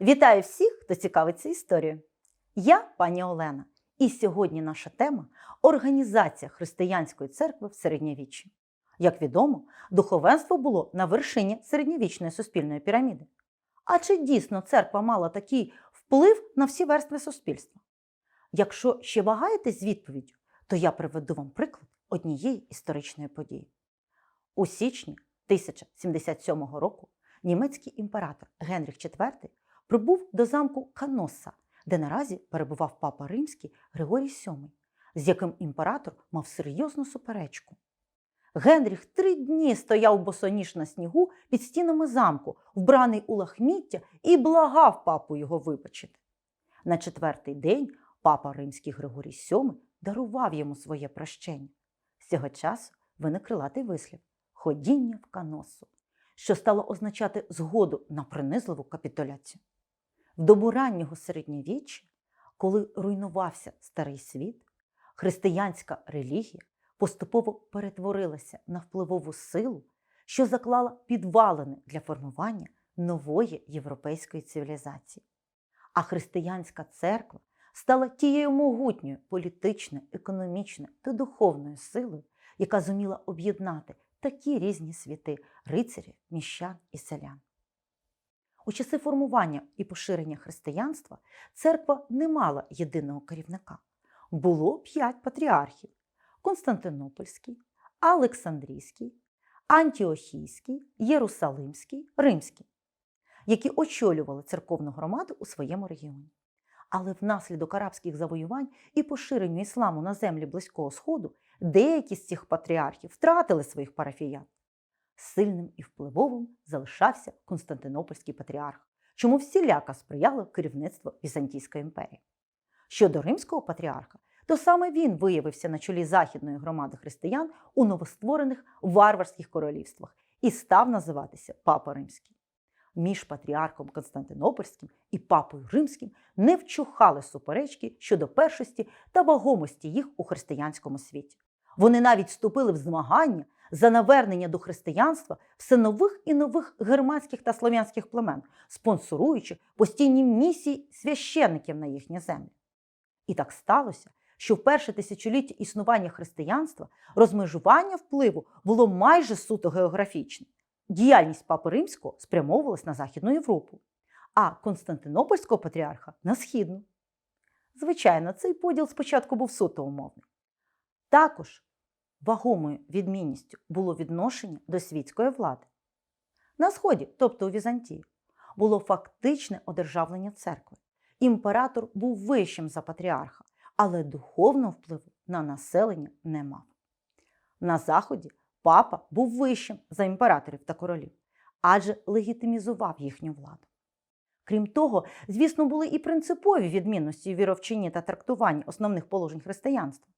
Вітаю всіх, хто цікавиться історією. Я пані Олена, і сьогодні наша тема організація християнської церкви в середньовіччі. Як відомо, духовенство було на вершині середньовічної суспільної піраміди. А чи дійсно церква мала такий вплив на всі верстви суспільства? Якщо ще вагаєтесь з відповіддю, то я приведу вам приклад однієї історичної події. У січні 1077 року німецький імператор Генріх IV прибув до замку Каноса, де наразі перебував папа римський Григорій VII, з яким імператор мав серйозну суперечку. Генріх три дні стояв босоніж на снігу під стінами замку, вбраний у лахміття, і благав папу його вибачити. На четвертий день папа римський Григорій VII дарував йому своє прощення. З цього часу виник крилатий вислів ходіння в каносу, що стало означати згоду на принизливу капітуляцію. В добу раннього середньовіччя, коли руйнувався старий світ, християнська релігія поступово перетворилася на впливову силу, що заклала підвалини для формування нової європейської цивілізації. А християнська церква стала тією могутньою політичною, економічною та духовною силою, яка зуміла об'єднати такі різні світи рицарів, міщан і селян. У часи формування і поширення християнства церква не мала єдиного керівника. Було п'ять патріархів: Константинопольський, Олександрійський, Антіохійський, Єрусалимський, Римський, які очолювали церковну громаду у своєму регіоні. Але внаслідок арабських завоювань і поширенню ісламу на землі Близького Сходу деякі з цих патріархів втратили своїх парафіян. Сильним і впливовим залишався Константинопольський патріарх, чому всіляко сприяло керівництво Візантійської імперії. Щодо римського патріарха, то саме він виявився на чолі західної громади християн у новостворених варварських королівствах і став називатися Папа Римський. Між патріархом Константинопольським і папою римським не вчухали суперечки щодо першості та вагомості їх у християнському світі. Вони навіть вступили в змагання за навернення до християнства все нових і нових германських та слов'янських племен, спонсоруючи постійні місії священників на їхні землі. І так сталося, що в перше тисячоліття існування християнства розмежування впливу було майже суто географічне. Діяльність Папи Римського спрямовувалась на Західну Європу, а Константинопольського патріарха на Східну. Звичайно, цей поділ спочатку був суто умовний. Також вагомою відмінністю було відношення до світської влади. На Сході, тобто у Візантії, було фактичне одержавлення церкви. Імператор був вищим за патріарха, але духовного впливу на населення не мав. На Заході папа був вищим за імператорів та королів, адже легітимізував їхню владу. Крім того, звісно, були і принципові відмінності у віровчині та трактуванні основних положень християнства.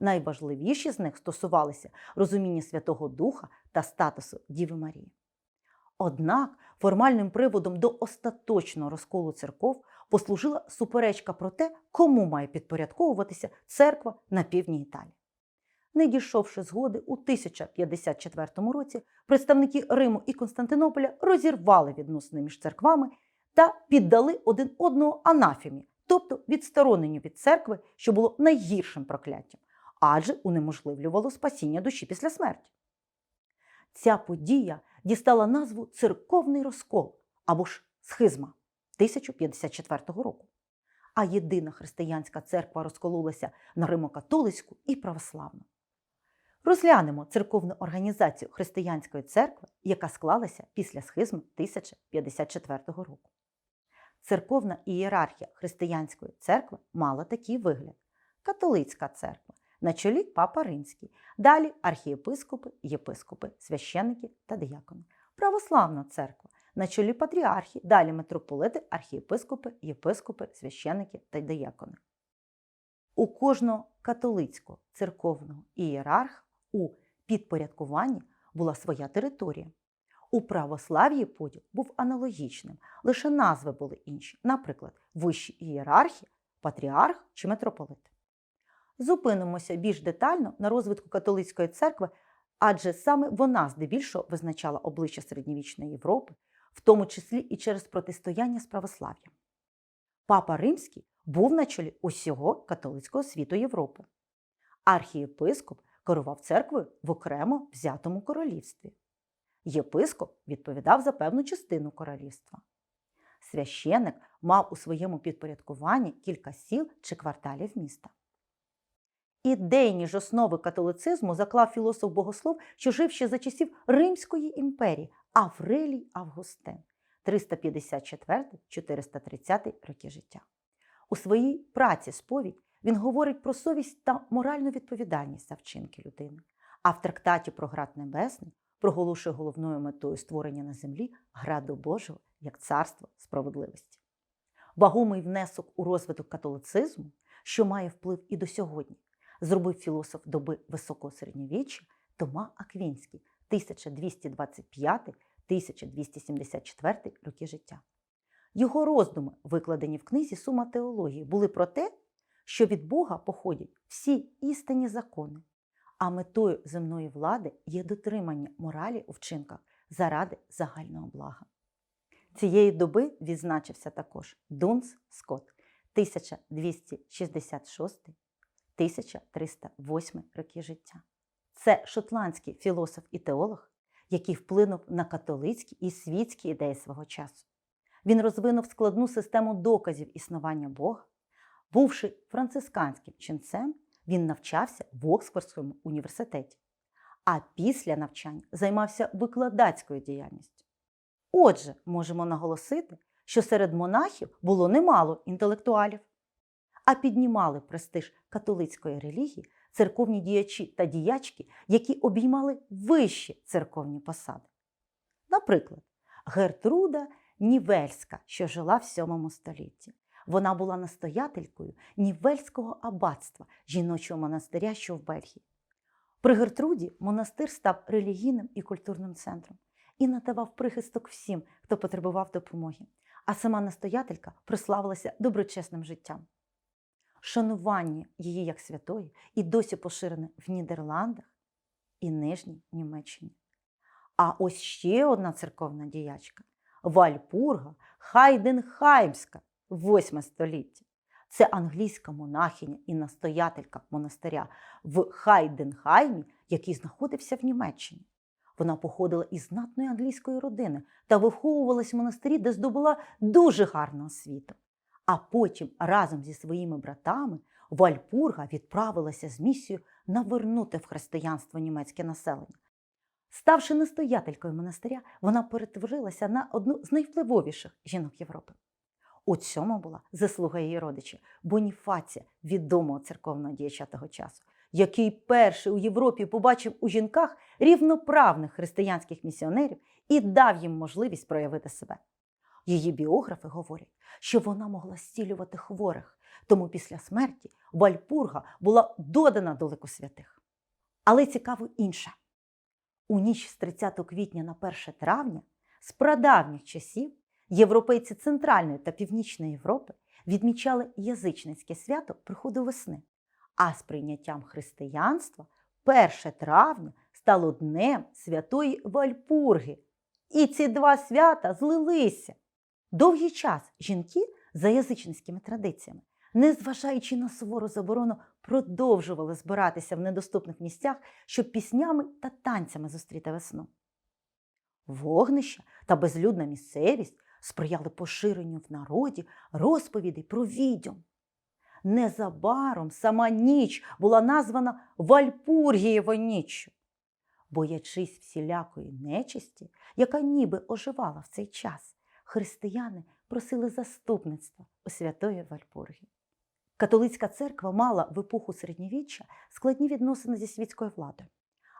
Найважливіші з них стосувалися розуміння Святого Духа та статусу Діви Марії. Однак формальним приводом до остаточного розколу церков послужила суперечка про те, кому має підпорядковуватися церква на півдні Італії. Не дійшовши згоди, у 1054 році представники Риму і Константинополя розірвали відносини між церквами та піддали один одного анафемі, тобто відстороненню від церкви, що було найгіршим прокляттям, адже унеможливлювало спасіння душі після смерті. Ця подія дістала назву Церковний розкол або ж схизма 1054 року. А єдина християнська церква розкололася на римокатолицьку і православну. Розглянемо церковну організацію християнської церкви, яка склалася після схизми 1054 року. Церковна ієрархія християнської церкви мала такий вигляд: католицька церква на чолі Папа Римський, далі архієпископи, єпископи, священники та диякони. Православна церква на чолі патріархії, далі митрополити, архієпископи, єпископи, священики та диякони. У кожного католицького церковного ієрарха у підпорядкуванні була своя територія. У православ'ї поділ був аналогічним, лише назви були інші, наприклад, вищі ієрархи, патріарх чи митрополит. Зупинимося більш детально на розвитку католицької церкви, адже саме вона здебільшого визначала обличчя середньовічної Європи, в тому числі і через протистояння з православ'ям. Папа Римський був на чолі усього католицького світу Європи. Архієпископ керував церквою в окремо взятому королівстві. Єпископ відповідав за певну частину королівства. Священик мав у своєму підпорядкуванні кілька сіл чи кварталів міста. Ідейні ж основи католицизму заклав філософ-богослов, що жив ще за часів Римської імперії Аврелій Августин 354-430 роки життя. У своїй праці сповідь він говорить про совість та моральну відповідальність за вчинки людини. А в трактаті про град небесний проголошує головною метою створення на землі граду Божого як царство справедливості. Вагомий внесок у розвиток католицизму, що має вплив і до сьогодні, зробив філософ доби високого середньовіччя Тома Аквінський 1225-1274 роки життя. Його роздуми, викладені в книзі Сума теології, були про те, що від Бога походять всі істинні закони, а метою земної влади є дотримання моралі у вчинках заради загального блага. Цієї доби відзначився також Дунс Скотт 1266-1308 роки життя. Це шотландський філософ і теолог, який вплинув на католицькі і світські ідеї свого часу. Він розвинув складну систему доказів існування Бога. Бувши францисканським ченцем, він навчався в Оксфордському університеті, а після навчання займався викладацькою діяльністю. Отже, можемо наголосити, що серед монахів було немало інтелектуалів, а піднімали престиж католицької релігії церковні діячі та діячки, які обіймали вищі церковні посади. Наприклад, Гертруда Нівельська, що жила в VII столітті. Вона була настоятелькою Нівельського аббатства жіночого монастиря, що в Бельгії. При Гертруді монастир став релігійним і культурним центром і надавав прихисток всім, хто потребував допомоги, а сама настоятелька прославилася доброчесним життям. Шанування її як святої і досі поширене в Нідерландах і Нижній Німеччині. А ось ще одна церковна діячка Вальпурга Хайденхаймська, 8 століття. Це англійська монахиня і настоятелька монастиря в Хайденхаймі, який знаходився в Німеччині. Вона походила із знатної англійської родини та виховувалась в монастирі, де здобула дуже гарну освіту. А потім разом зі своїми братами Вальпурга відправилася з місією навернути в християнство німецьке населення. Ставши настоятелькою монастиря, вона перетворилася на одну з найвпливовіших жінок Європи. У цьому була заслуга її родича Боніфація, відомого церковного діяча того часу, який перший у Європі побачив у жінках рівноправних християнських місіонерів і дав їм можливість проявити себе. Її біографи говорять, що вона могла зцілювати хворих, тому після смерті Вальпурга була додана до лику святих. Але цікаво інше. У ніч з 30 квітня на 1 травня з прадавніх часів європейці Центральної та Північної Європи відмічали язичницьке свято приходу весни, а з прийняттям християнства 1 травня стало днем святої Вальпурги. І ці два свята злилися. Довгий час жінки за язичницькими традиціями, незважаючи на сувору заборону, продовжували збиратися в недоступних місцях, щоб піснями та танцями зустріти весну. Вогнища та безлюдна місцевість сприяли поширенню в народі розповідей про відьом. Незабаром сама ніч була названа Вальпургієво ніччю. Боячись всілякої нечисті, яка ніби оживала в цей час, християни просили заступництва у святої Вальпурги. Католицька церква мала в епоху середньовіччя складні відносини зі світською владою,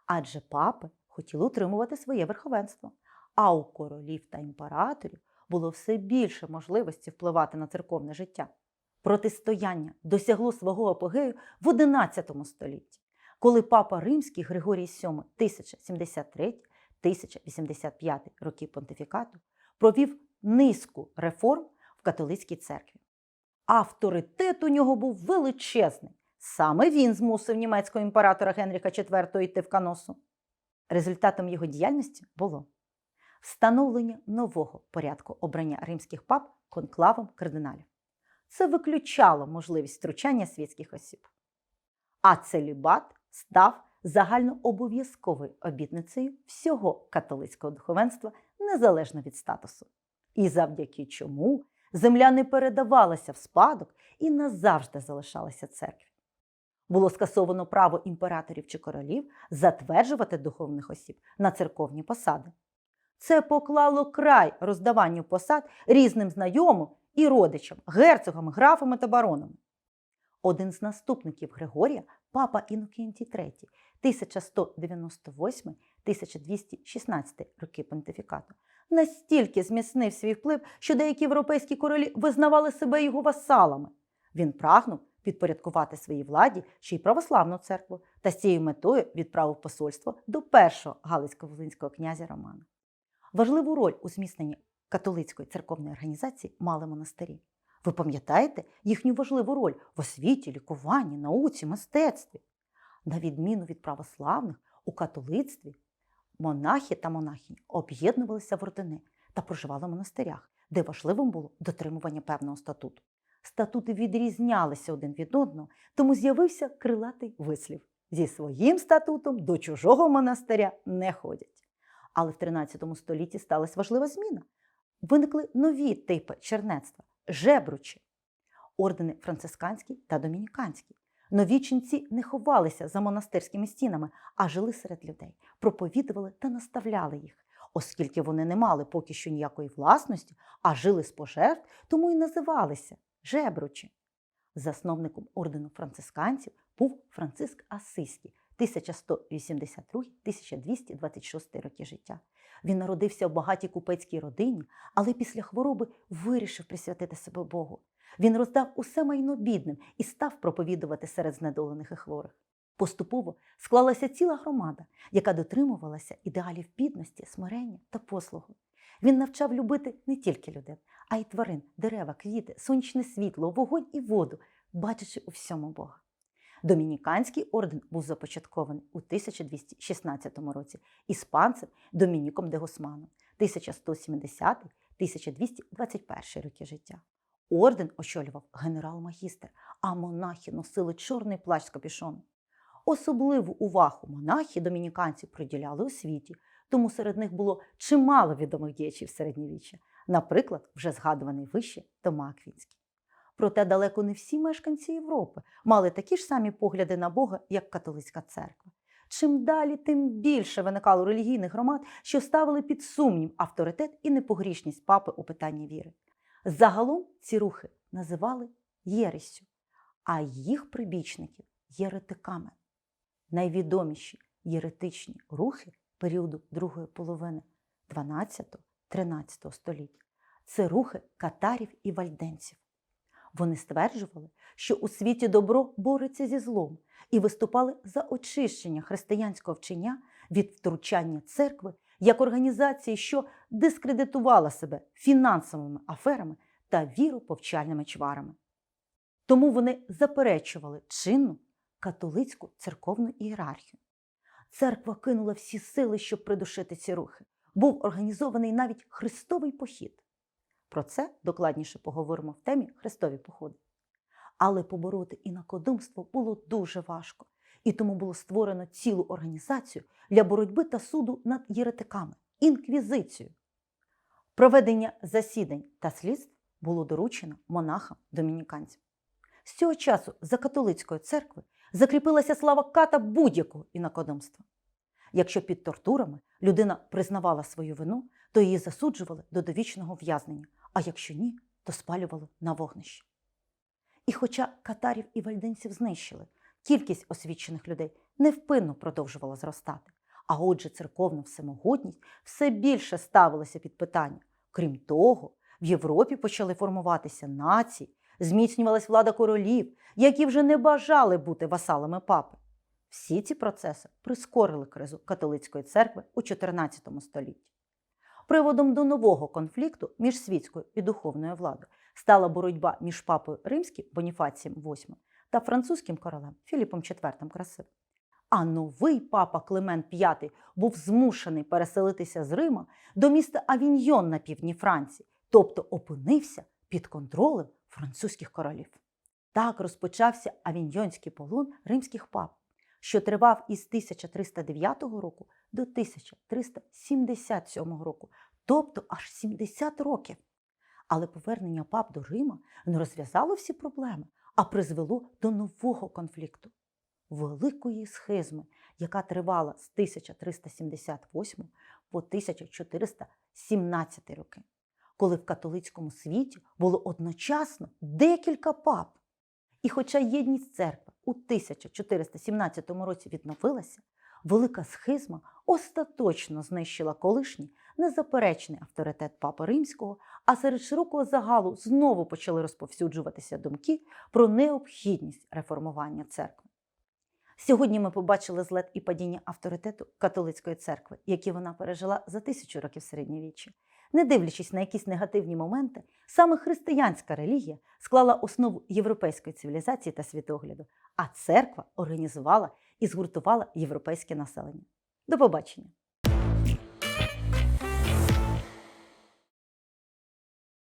адже папи хотіли утримувати своє верховенство, а у королів та імператорів було все більше можливості впливати на церковне життя. Протистояння досягло свого апогею в XI столітті, коли папа Римський Григорій VII 1073-1085 роки понтифікату провів низку реформ в католицькій церкві. Авторитет у нього був величезний. Саме він змусив німецького імператора Генріха IV йти в каносу. Результатом його діяльності було встановлення нового порядку обрання римських пап конклавом кардиналів. Це виключало можливість втручання світських осіб. А целібат став загальнообов'язковою обітницею всього католицького духовенства незалежно від статусу. І завдяки чому земля не передавалася в спадок і назавжди залишалася церкві. Було скасовано право імператорів чи королів затверджувати духовних осіб на церковні посади. Це поклало край роздаванню посад різним знайомим і родичам, герцогам, графами та баронами. Один з наступників Григорія, папа Інокентій III, 1198-1216 роки понтифікату, настільки зміцнив свій вплив, що деякі європейські королі визнавали себе його васалами. Він прагнув підпорядкувати своїй владі ще й православну церкву та з цією метою відправив посольство до першого галицько-волинського князя Романа. Важливу роль у зміцненні католицької церковної організації мали монастирі. Ви пам'ятаєте їхню важливу роль в освіті, лікуванні, науці, мистецтві? На відміну від православних, у католицтві монахи та монахині об'єднувалися в ордени та проживали в монастирях, де важливим було дотримування певного статуту. Статути відрізнялися один від одного, тому з'явився крилатий вислів: зі своїм статутом до чужого монастиря не ходять. Але в 13 столітті сталася важлива зміна. Виникли нові типи чернецтва жебручі, ордени францисканський та домініканський. Нові ченці не ховалися за монастирськими стінами, а жили серед людей, проповідували та наставляли їх. Оскільки вони не мали поки що ніякої власності, а жили з пожертв, тому й називалися жебручі. Засновником ордену францисканців був Франциск Асиський 1182-1226 роки життя. Він народився в багатій купецькій родині, але після хвороби вирішив присвятити себе Богу. Він роздав усе майно бідним і став проповідувати серед знедолених і хворих. Поступово склалася ціла громада, яка дотримувалася ідеалів бідності, смирення та послугу. Він навчав любити не тільки людей, а й тварин, дерева, квіти, сонячне світло, вогонь і воду, бачачи у всьому Бога. Домініканський орден був започаткований у 1216 році іспанцем Домініком де Гусманом 1170-1221 роки життя. Орден очолював генерал-магістр, а монахи носили чорний плащ з капюшоном. Особливу увагу монахи домініканці приділяли у світі, тому серед них було чимало відомих діячів середньовіччя, наприклад, вже згадуваний вище Тома Аквінський. Проте далеко не всі мешканці Європи мали такі ж самі погляди на Бога, як католицька церква. Чим далі, тим більше виникало релігійних громад, що ставили під сумнів авторитет і непогрішність папи у питанні віри. Загалом ці рухи називали єресю, а їх прибічників єретиками. Найвідоміші єретичні рухи періоду другої половини 12-13 століття це рухи катарів і вальденців. Вони стверджували, що у світі добро бореться зі злом і виступали за очищення християнського вчення від втручання церкви як організації, що дискредитувала себе фінансовими аферами та віроповчальними чварами. Тому вони заперечували чинну католицьку церковну ієрархію. Церква кинула всі сили, щоб придушити ці рухи. Був організований навіть хрестовий похід. Про це докладніше поговоримо в темі Хрестові походи. Але побороти інакодумство було дуже важко, і тому було створено цілу організацію для боротьби та суду над єретиками інквізицію. Проведення засідань та слідств було доручено монахам-домініканцям. З цього часу за католицькою церквою закріпилася слава ката будь-якого інакодумства. Якщо під тортурами людина признавала свою вину, то її засуджували до довічного в'язнення, а якщо ні, то спалювали на вогнищі. І хоча катарів і вальдинців знищили, кількість освічених людей невпинно продовжувала зростати, а отже, церковна всемогутність все більше ставилася під питання. Крім того, в Європі почали формуватися нації, зміцнювалась влада королів, які вже не бажали бути васалами папи. Всі ці процеси прискорили кризу католицької церкви у XIV столітті. Приводом до нового конфлікту між світською і духовною владою стала боротьба між папою римським Боніфацієм VIII та французьким королем Філіпом IV Красивим. а новий папа Климент V був змушений переселитися з Рима до міста Авіньйон на півдні Франції, тобто опинився під контролем французьких королів. Так розпочався авіньйонський полон римських пап, що тривав із 1309 року до 1377 року, тобто аж 70 років. Але повернення пап до Рима не розв'язало всі проблеми, а призвело до нового конфлікту великої схизми, яка тривала з 1378 по 1417 роки, коли в католицькому світі було одночасно декілька пап. І хоча єдність церкви у 1417 році відновилася, велика схизма остаточно знищила колишній незаперечний авторитет Папи Римського, а серед широкого загалу знову почали розповсюджуватися думки про необхідність реформування церкви. Сьогодні ми побачили злет і падіння авторитету католицької церкви, які вона пережила за тисячу років середньовіччя. Не дивлячись на якісь негативні моменти, саме християнська релігія склала основу європейської цивілізації та світогляду, а церква організувала і згуртувала європейське населення. До побачення!